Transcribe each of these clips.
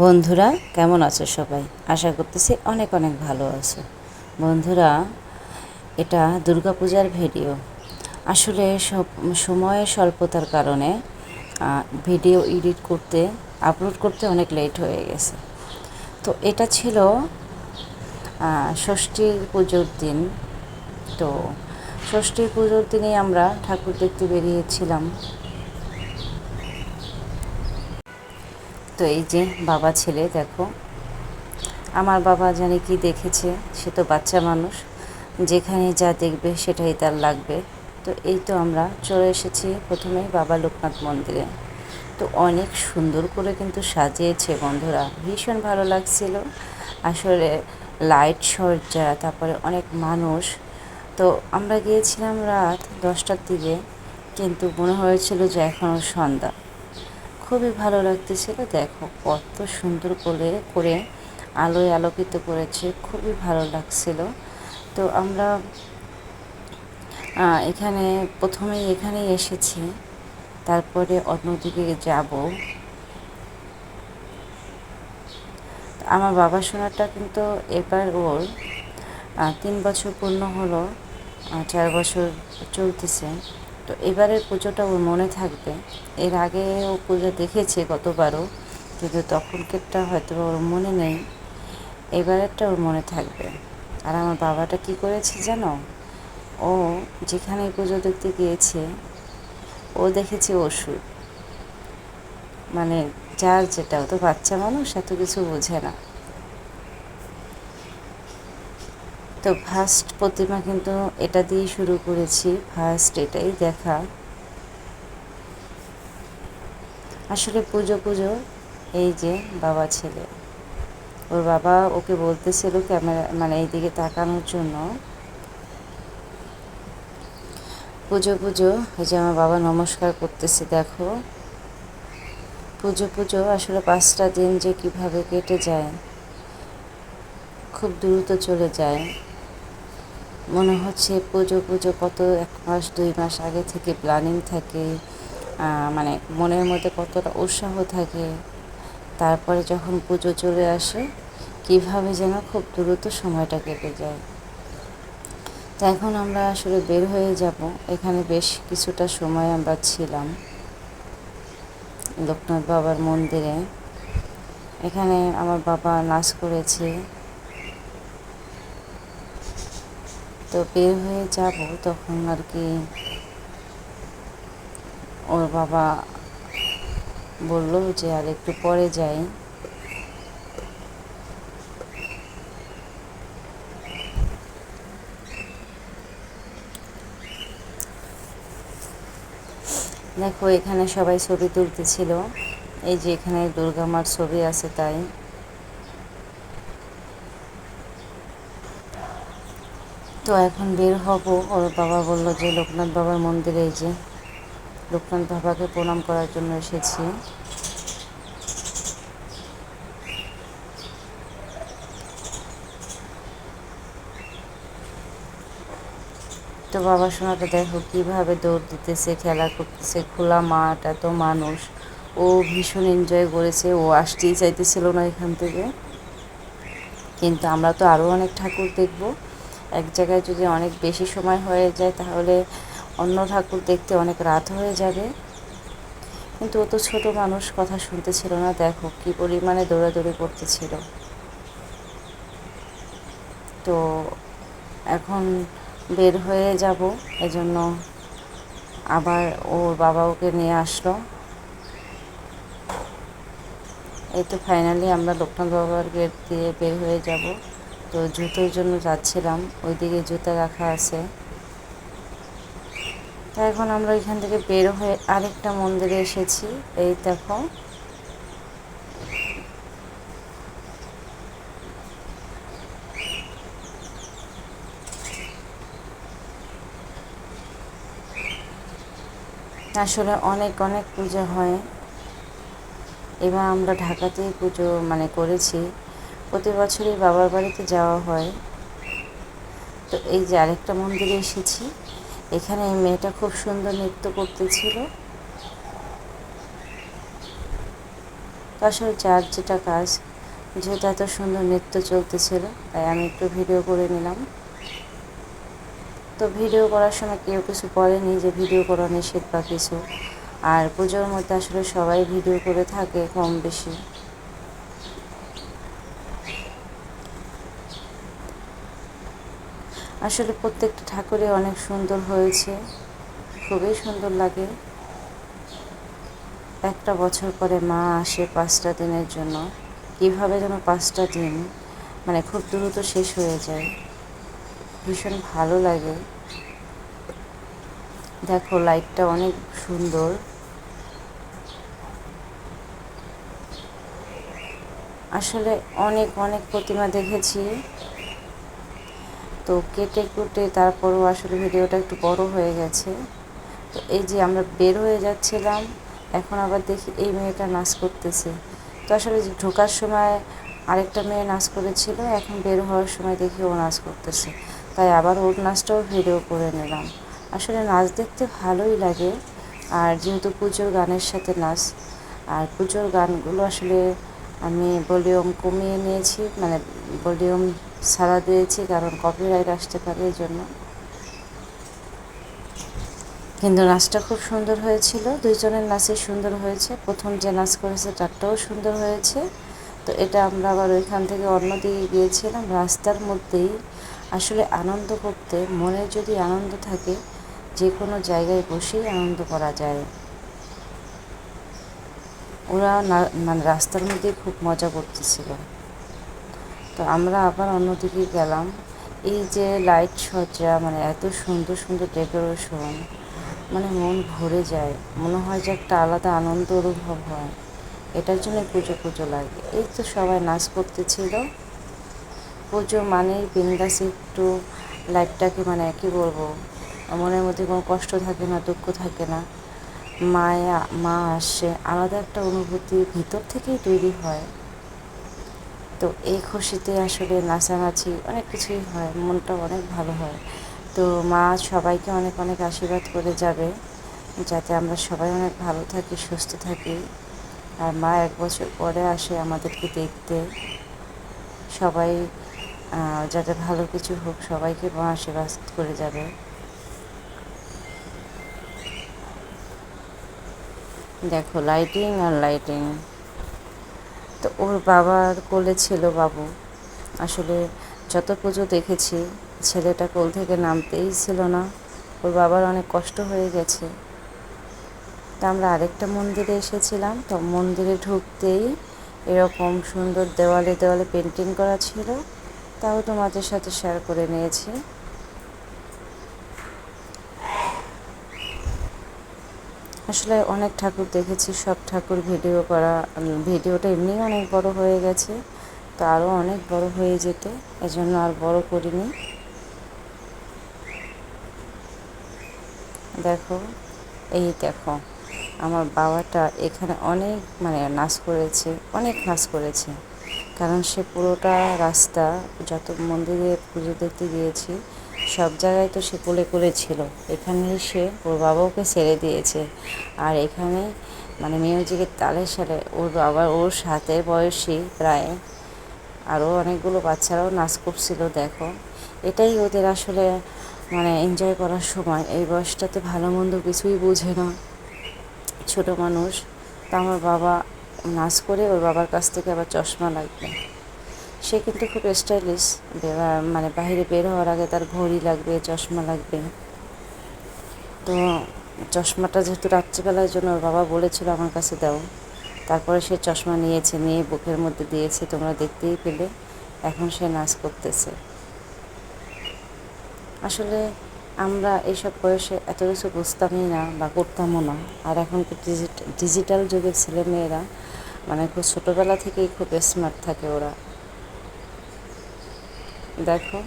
বন্ধুরা, কেমন আছো সবাই? আশা করতেছি অনেক অনেক ভালো আছো। বন্ধুরা, এটা দুর্গাপূজার ভিডিও। আসলে সব, সময়ের স্বল্পতার কারণে ভিডিও এডিট করতে, আপলোড করতে অনেক লেট হয়ে গেছে। তো এটা ছিল ষষ্ঠীর পুজোর দিন। তো ষষ্ঠীর পুজোর দিনে আমরা ঠাকুর দেখতে বেরিয়েছিলাম। তো এই যে বাবা ছেলে, দেখো। আমার বাবা জানে কি দেখেছে, সে তো বাচ্চা মানুষ। যেখানে যা দেখবে সেটাই তার লাগবে। তো এই তো আমরা চলে এসেছি প্রথমেই বাবা লোকনাথ মন্দিরে। তো অনেক সুন্দর করে কিন্তু সাজিয়েছে বন্ধুরা। ভীষণ ভালো লাগছিল। আসলে লাইট সজ্জা, তারপরে অনেক মানুষ। তো আমরা গিয়েছিলাম রাত দশটার দিকে, কিন্তু মনে হয়েছিল যে এখনও সন্ধ্যা। খুবই ভালো লাগতেছিল দেখো, কত সুন্দর করে করে আলোয় আলোকিত করেছে, খুবই ভালো লাগছিল। তো আমরা এখানে প্রথমেই এখানেই এসেছি, তারপরে অন্যদিকে যাব। আমার বাবা শোনাটা কিন্তু এবার ওর তিন বছর পূর্ণ হলো চার বছর চলতেছে। তো এবারের পুজোটা ওর মনে থাকবে। এর আগে ও পুজো দেখেছে গতবারও, কিন্তু তখনকারটা হয়তো ওর মনে নেই। এবারেরটা ওর মনে থাকবে। আর আমার বাবাটা কি করেছে জানো? ও যেখানে পুজো দেখতে গিয়েছে, ও দেখেছে ওষুধ। মানে যার যেটা, ও তো বাচ্চা মানুষ, এত কিছু বোঝে না। তো ফার্স্ট প্রতিমা কিন্তু এটা দিয়ে শুরু করেছি ফার্স্ট এটাই দেখা। আসলে পুজো পুজো, এই যে বাবা ছেলে। ওর বাবা ওকে বলতেছিল ক্যামেরা মানে এইদিকে তাকানোর জন্য। পুজো পুজো, এই যে আমার বাবা নমস্কার করতেছে, দেখো। পুজো পুজো আসলে পাঁচটা দিন যে কীভাবে কেটে যায়, খুব দ্রুত চলে যায়। মনে হচ্ছে পুজো পুজো কত এক মাস, দুই মাস আগে থেকে প্ল্যানিং থাকে মানে মনের মধ্যে কতটা উৎসাহ থাকে। তারপরে যখন পুজো চলে আসে, কীভাবে যেন খুব দ্রুত সময়টা কেটে যায়। তো এখন আমরা আসলে বের হয়ে যাব। এখানে বেশ কিছুটা সময় আমরা ছিলাম লোকনাথ বাবার মন্দিরে। এখানে আমার বাবা নাচ করেছে। তো বের হয়ে যাব তখন আর কি। ওর বাবা বলল যে আর একটু পরে যাই। দেখো, এখানে সবাই ছবি তুলতেছিল। এই যে এখানে দুর্গা মার ছবি আছে তাই। তো এখন বের হব। ওর বাবা বলল যে, লোকনাথ বাবার মন্দিরে যে, লোকনাথ বাবাকে প্রণাম করার জন্য এসেছি। তো বাবা শোনাটা দেখো কীভাবে দৌড় দিতেছে, খেলা করতেছে, খোলা মাঠ, এত মানুষ। ও ভীষণ এনজয় করেছে, ও আসতেই চাইতেছিল না এখান থেকে। কিন্তু আমরা তো আরও অনেক ঠাকুর দেখব। এক জায়গায় যদি অনেক বেশি সময় হয়ে যায়, তাহলে অন্য ঠাকুর দেখতে অনেক রাত হয়ে যাবে। কিন্তু ও তো ছোট মানুষ, কথা শুনতেছিল না। দেখো কি পরিমাণে দৌড়াদৌড়ি করতেছিল। তো এখন বের হয়ে যাব, এজন্য আবার ওর বাবা ওকে নিয়ে আসলো। এই তো ফাইনালি আমরা লোকনাথ বাবার গেট দিয়ে বের হয়ে যাব। তো জুতোর জন্য যাচ্ছিলাম। ওইদিকে জুতা রাখা আছে। তা এখন আমরা এখান থেকে বের হয়ে আরেকটা মন্দিরে এসেছি। এই দেখো। আসলে অনেক অনেক পুজো হয়। এবার আমরা ঢাকাতেই পুজো মানে করেছি। প্রতি বছরই বাবার বাড়িতে যাওয়া হয়। তো এই যে আরেকটা মন্দিরে এসেছি। এখানে এই মেয়েটা খুব সুন্দর নৃত্য করতেছিল। আসলে যার যেটা কাজ, যেহেতু এত সুন্দর নৃত্য চলতেছিল, তাই আমি একটু ভিডিও করে নিলাম। তো ভিডিও করার সময় কেউ কিছু বলেনি যে ভিডিও করা নিষেধ বা কিছু। আর পুজোর মধ্যে আসলে সবাই ভিডিও করে থাকে কম বেশি। আসলে প্রত্যেকটা ঠাকুরই অনেক সুন্দর হয়েছে। খুবই সুন্দর লাগে। একটা বছর পরে মা আসে পাঁচটা দিনের জন্য। কীভাবে যেন পাঁচটা দিন মানে খুব দ্রুত শেষ হয়ে যায়। ভীষণ ভালো লাগে। দেখো লাইটটা অনেক সুন্দর। আসলে অনেক অনেক প্রতিমা দেখেছি। তো কেটে কুটে তারপরও আসলে ভিডিওটা একটু বড় হয়ে গেছে। তো এই যে আমরা বের হয়ে যাচ্ছিলাম, এখন আবার দেখি এই মেয়েটা নাচ করতেছে। তো আসলে ঢোকার সময় আরেকটা মেয়ে নাচ করেছিল, এখন বের হওয়ার সময় দেখি ও নাচ করতেছে। তাই আবার ওর নাচটাও ভিডিও করে নিলাম। আসলে নাচ দেখতে ভালোই লাগে, আর যেহেতু পুজোর গানের সাথে নাচ, আর পুজোর গানগুলো আসলে আমি ভলিউম কমিয়ে নিয়েছি মানে ভলিউম ছাড়া দিয়েছি, কারণ কপিরাইট আসতে পারে এই জন্য। কিন্তু নাচটা খুব সুন্দর হয়েছিল, দুইজনের নাচই সুন্দর হয়েছে। প্রথম যে নাচ করেছে তারটাও সুন্দর হয়েছে। তো এটা আমরা আবার ওইখান থেকে অন্যদিকে গিয়েছিলাম, রাস্তার মধ্যেই। আসলে আনন্দ করতে, মনে যদি আনন্দ থাকে যে কোনো জায়গায় বসেই আনন্দ করা যায়। ওরা মানে রাস্তার মধ্যে খুব মজা করতেছিল। তো আমরা আবার অন্যদিকে গেলাম। এই যে লাইট সজ্জা মানে এত সুন্দর সুন্দর ডেকোরেশন মানে মন ভরে যায়। মনে হয় যে একটা আলাদা আনন্দ অনুভব হয়। এটার জন্য পুজো পুজো লাগে। এই তো সবাই নাচ করতেছিল। পুজো মানেই বিন্দাস একটু লাইফটাকে মানে কী বলব, মনের মধ্যে কোনো কষ্ট থাকে না, দুঃখ থাকে না। মায়া, মা আসে। আলাদা একটা অনুভূতি ভিতর থেকেই তৈরি হয়। তো এই খুশিতে আসলে নাচানাচি অনেক কিছুই হয় মনটা অনেক ভালো হয়। তো মা সবাইকে অনেক অনেক আশীর্বাদ করে যাবে, যাতে আমরা সবাই অনেক ভালো থাকি, সুস্থ থাকি। আর মা এক বছর পরে আসে আমাদেরকে দেখতে। সবাই যাতে ভালো কিছু হোক, সবাইকে মা আশীর্বাদ করে যাবে। দেখো লাইটিং আর লাইটিং তো ওর বাবার কোলে ছিল বাবু। আসলে যত পুজো দেখেছি, ছেলেটা কোল থেকে নামতেই ছিল না। ওর বাবার অনেক কষ্ট হয়ে গেছে। তা আমরা আরেকটা মন্দিরে এসেছিলাম, তো মন্দিরে ঢুকতেই এরকম সুন্দর দেওয়ালে দেওয়ালে পেন্টিং করা ছিল। তাও তোমাদের সাথে শেয়ার করে নিয়েছি। আসলে অনেক ঠাকুর দেখেছি, সব ঠাকুর ভিডিও করা ভিডিওটা এমনি অনেক বড় হয়ে গেছে, তো আরও অনেক বড় হয়ে যেত, এজন্য আর বড় করিনি। দেখো, এই দেখো, আমার বাবাটা এখানে অনেক মানে নাচ করেছে, অনেক নাচ করেছে, কারণ সে পুরোটা রাস্তা, যত মন্দিরে পুজো দেখতে গিয়েছি সব জায়গায় তো সে কোলে কোলে ছিল। এখানে সে ওর বাবা ওকে ছেড়ে দিয়েছে। আর এখানে মানে মিউজিকের তালে সালে ওর বাবা ওর সাথে বয়সী প্রায় আরও অনেকগুলো বাচ্চারাও নাচ করছিল, দেখো। এটাই ওদের আসলে মানে এনজয় করার সময়। এই বয়সটাতে ভালো মন্দ কিছুই বোঝে না। ছোটো মানুষ, তা আমার বাবা নাচ করে ওর বাবার কাছ থেকে আবার চশমা লাগবে। সে কিন্তু খুব স্টাইলিশ মানে বাহিরে বের হওয়ার আগে তার ঘড়ি লাগবে, চশমা লাগবে। তো চশমাটা যেহেতু রাত্রিবেলার জন্য ওর বাবা বলেছিল আমার কাছে দাও। তারপরে সে চশমা নিয়েছে, নিয়ে বুকের মধ্যে দিয়েছে, তোমরা দেখতেই পেলে। এখন সে নাচ করতেছে। আসলে আমরা এইসব বয়সে এত কিছু বুঝতামই না বা করতামও না। আর এখন তো ডিজিটাল যুগের ছেলেমেয়েরা মানে খুব ছোটোবেলা থেকেই খুব স্মার্ট থাকে ওরা। দেখো,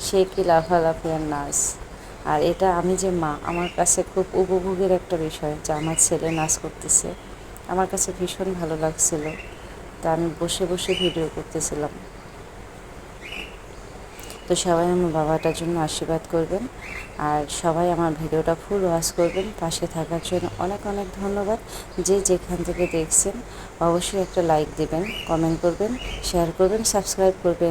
সে কি লাফালাফি আর নাচ আর এটা আমি যে মা, আমার কাছে খুব উপভোগের একটা বিষয় যে আমার ছেলে নাচ করতেছে। আমার কাছে ভীষণ ভালো লাগছিল। তা আমি বসে বসে ভিডিও করতেছিলাম। তো সবাই আমার বাবাটার জন্য আশীর্বাদ করবেন। আর সবাই আমার ভিডিওটা ফুল ওয়াচ করবেন। পাশে থাকার জন্য অনেক অনেক ধন্যবাদ। যে যেখান থেকে দেখছেন, অবশ্যই একটা লাইক দেবেন, কমেন্ট করবেন, শেয়ার করবেন, সাবস্ক্রাইব করবেন।